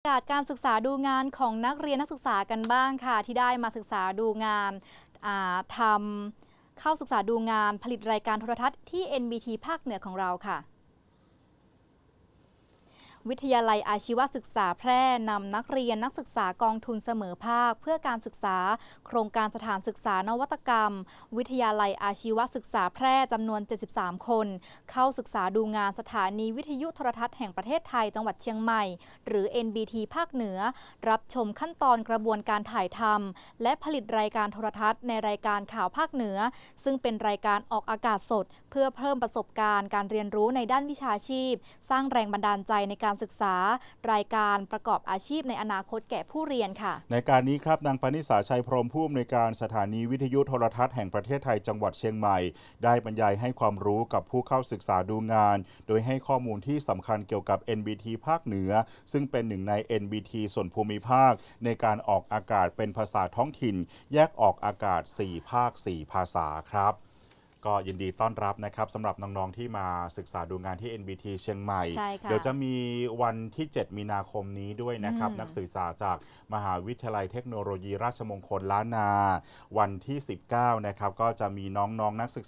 บรรยากาศการศึกษาดูงานของนักเรียนนักศึกษากันบ้างค่ะ ที่ได้มาศึกษาดูงานาทำเข้าศึกษาดูงานผลิตรายการโทรทัศน์ที่ NBT ภาคเหนือของเราค่ะ วิทยาลัยอาชีวศึกษาแพร่นำนักเรียนนักศึกษากองทุนเสมอภาค เพื่อการศึกษา โครงการสถานศึกษานวัตกรรม วิทยาลัยอาชีวศึกษาแพร่จำนวน 73 คน เข้าศึกษาดูงานสถานีวิทยุโทรทัศน์แห่งประเทศไทยจังหวัดเชียงใหม่ หรือ NBT ภาคเหนือ รับชมขั้นตอนกระบวนการถ่ายทำและผลิตรายการโทรทัศน์ในรายการข่าวภาคเหนือ ซึ่งเป็นรายการออกอากาศสด เพื่อเพิ่มประสบการณ์การเรียนรู้ในด้านวิชาชีพ สร้างแรงบันดาลใจในการการศึกษา รายการประกอบอาชีพในอนาคตแก่ผู้เรียนค่ะ ในการนี้ครับนางปณิสาชัยพรมผู้อำนวยการสถานีวิทยุโทรทัศน์แห่งประเทศไทยจังหวัดเชียงใหม่ ได้บรรยายให้ความรู้กับผู้เข้าศึกษาดูงาน โดยให้ข้อมูลที่สำคัญเกี่ยวกับ NBT ภาคเหนือ ซึ่งเป็นหนึ่งใน NBT ส่วนภูมิภาค ในการออกอากาศเป็นภาษาท้องถิ่น แยกออกอากาศ 4 ภาค 4 ภาษาครับ ก็ยินดีต้อนรับนะครับสำหรับน้อง ๆ ที่มาศึกษาดูงานที่ NBT เชียงใหม่ ใช่ค่ะเดี๋ยวจะมีวันที่ 7 มีนาคมนี้ด้วยนะครับ อืมนักศึกษาจากมหาวิทยาลัยเทคโนโลยีราชมงคลล้านนา วันที่ 19 นะครับ ก็จะมีน้องๆนนักศึก